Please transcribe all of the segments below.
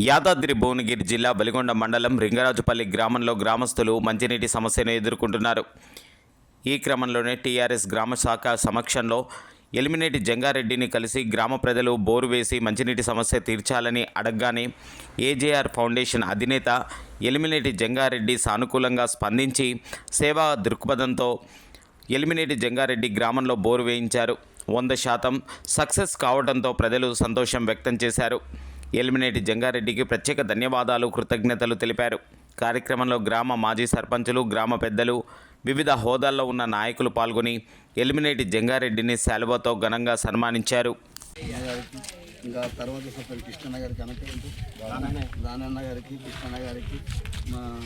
యాదాద్రి భువనగిరి జిల్లా బలిగొండ మండలం రింగరాజుపల్లి గ్రామంలో గ్రామస్తులు మంచినీటి సమస్యను ఎదుర్కొంటున్నారు. ఈ క్రమంలోనే టీఆర్ఎస్ గ్రామ శాఖ సమక్షంలో ఎలిమినేటి జంగారెడ్డిని కలిసి గ్రామ ప్రజలు బోరు వేసి మంచినీటి సమస్య తీర్చాలని అడగగానే ఏజేఆర్ ఫౌండేషన్ అధినేత ఎలిమినేటి జంగారెడ్డి సానుకూలంగా స్పందించి సేవా దృక్పథంతో ఎలిమినేటి జంగారెడ్డి గ్రామంలో బోరు వేయించారు. వంద శాతం సక్సెస్ కావడంతో ప్రజలు సంతోషం వ్యక్తం చేశారు. ఎలిమినేటి జంగారెడ్డికి ప్రత్యేక ధన్యవాదాలు కృతజ్ఞతలు తెలిపారు. కార్యక్రమంలో గ్రామ మాజీ సర్పంచులు గ్రామ పెద్దలు వివిధ హోదాల్లో ఉన్న నాయకులు పాల్గొని ఎలిమినేటి జంగారెడ్డిని శాలువతో ఘనంగా సన్మానించారు. ఇంకా తర్వాత సభ్యులు కృష్ణన్న గారికి అనకేంటి దానన్న గారికి కృష్ణన్న గారికి మా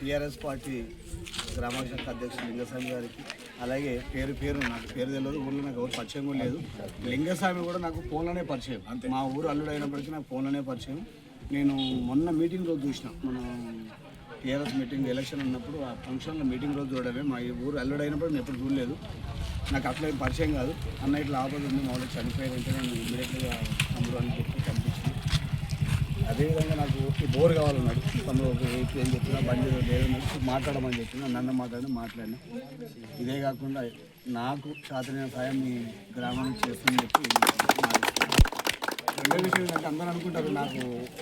టీఆర్ఎస్ పార్టీ గ్రామ అధ్యక్షుడు లింగస్వామి గారికి అలాగే పేరు పేరు నాకు పేరు తెలియదు ఊళ్ళో నాకు ఎవరు పరిచయం కూడా లేదు. లింగస్వామి కూడా నాకు ఫోన్లోనే పరిచయం. మా ఊరు అల్లుడు అయినప్పటికీ నాకు ఫోన్లోనే పరిచయం. నేను మొన్న మీటింగ్ రోజు చూసిన. మన టీఆర్ఎస్ మీటింగ్ ఎలక్షన్ ఉన్నప్పుడు ఆ ఫంక్షన్లో మీటింగ్ రోజు చూడడమే. మా ఈ ఊరు అల్లుడు అయినప్పుడు నేను ఎప్పుడు చూడలేదు. నాకు అట్లా పరిచయం కాదు. అన్న ఇట్లా ఆపద ఉంది మా వాళ్ళకి చనిపోయారంటే నేను ఇమీడియట్గా తమ్ముడు అని చెప్పి అదేవిధంగా నాకు ఈ బోర్ కావాలన్నాడు. తమలో ఏపీ అని ఏం చెప్పినా బండి లేదన్నట్టు మాట్లాడమని చెప్పిన నన్ను మాట్లాడిన మాట్లాడినా. ఇదే కాకుండా నాకు శాతమైన సాయం మీ గ్రామానికి చేస్తుందని చెప్పి రెండో విషయం ఏంటంటే అందరూ అనుకుంటారు నాకు